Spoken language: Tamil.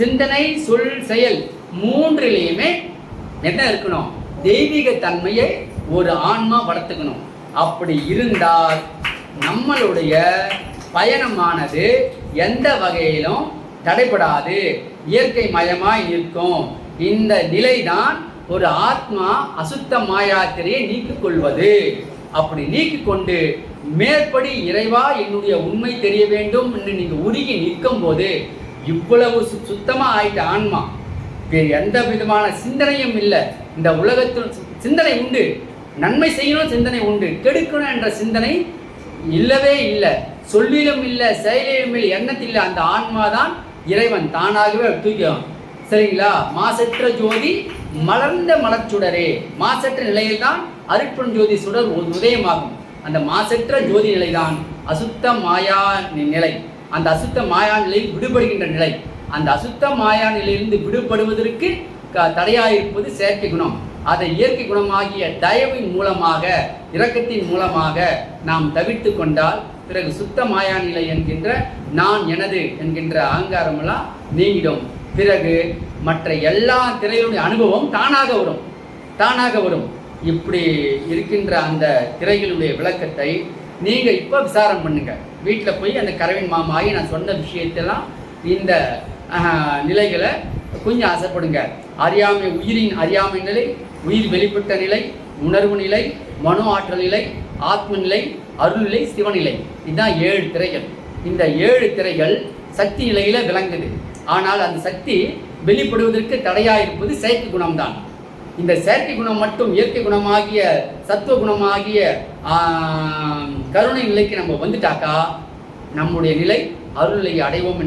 சிந்தனை சொல் செயல் மூன்றிலையுமே என்ன இருக்கணும்? தெய்வீக தன்மையை ஒரு ஆன்மா வளர்த்துக்கணும். அப்படி இருந்தால் நம்மளுடைய பயணமானது எந்த வகையிலும் தடைபடாது. இயற்கை மயமாய் நிற்கும். இந்த நிலைதான் ஒரு ஆத்மா அசுத்த மாயாத்திரையை நீக்கிக் கொள்வது. அப்படி நீக்கி கொண்டு மேற்படி இறைவா என்னுடைய உண்மை தெரிய வேண்டும் என்று நீங்கள் உருகி நிற்கும் போது இவ்வளவு சுத்தமாக ஆயிட்ட ஆன்மா. வேறு எந்த விதமான சிந்தனையும் இல்லை. இந்த உலகத்தில் சி- சிந்தனை உண்டு. நன்மை செய்யணும் சிந்தனை உண்டு. கெடுக்கணும் என்ற சிந்தனை இல்லவே இல்லை. சொல்லிலும் இல்லை செயலிலும் இல்லை எண்ணத்தில் இல்லை. அந்த ஆன்மா தான் இறைவன். தானாகவே தூக்கிடும் சரிங்களா? மாசற்ற ஜோதி மலர்ந்த மலர்ச்சுடரே. மாசற்ற நிலையில்தான் அருட்புண் ஜோதி சுடர் உதயமாகும். அந்த மாசற்ற ஜோதி நிலைதான் அசுத்த மாயா நிலை. அந்த அசுத்த மாயா நிலையில் விடுபடுகின்ற நிலை. அந்த அசுத்த மாயா நிலையிலிருந்து விடுபடுவதற்கு க- தடையாயிருப்பது செயற்கை குணம். அதை இயற்கை குணமாகிய தயவின் மூலமாக இரக்கத்தின் மூலமாக நாம் தவிர்த்து கொண்டால் பிறகு சுத்த மாயா நிலை என்கின்ற நான் எனது என்கின்ற அகங்காரமெல்லாம் நீங்கிடும். பிறகு மற்ற எல்லா திரைகளுடைய அனுபவம் தானாக வரும். தானாக வரும். இப்படி இருக்கின்ற அந்த திரைகளுடைய விளக்கத்தை நீங்கள் இப்போ விசாரம் பண்ணுங்கள் வீட்டில் போய் அந்த கரவின் மாமாயி நான் சொன்ன விஷயத்தெல்லாம் இந்த நிலைகளை கொஞ்சம் ஆசைப்படுங்க. அறியாமை உயிரின் அறியாமை நிலை உயிர் வெளிப்பட்ட நிலை உணர்வு நிலை மனோ ஆற்றல் நிலை ஆத்ம நிலை அருள்நிலை சிவநிலை இதுதான் ஏழு திரைகள். இந்த ஏழு திரைகள் சக்தி நிலையில் விளங்குது. ஆனால் அந்த சக்தி வெளிப்படுவதற்கு தடையாக இருப்பது செயற்கை குணம்தான். இந்த செயற்கை குணம் மட்டும் இயற்கை குணமாகிய சத்துவ குணமாகிய கருணை நிலைக்கு நம்ம வந்துட்டாக்கா நம்முடைய நிலை அருள்நிலையை அடைவோம்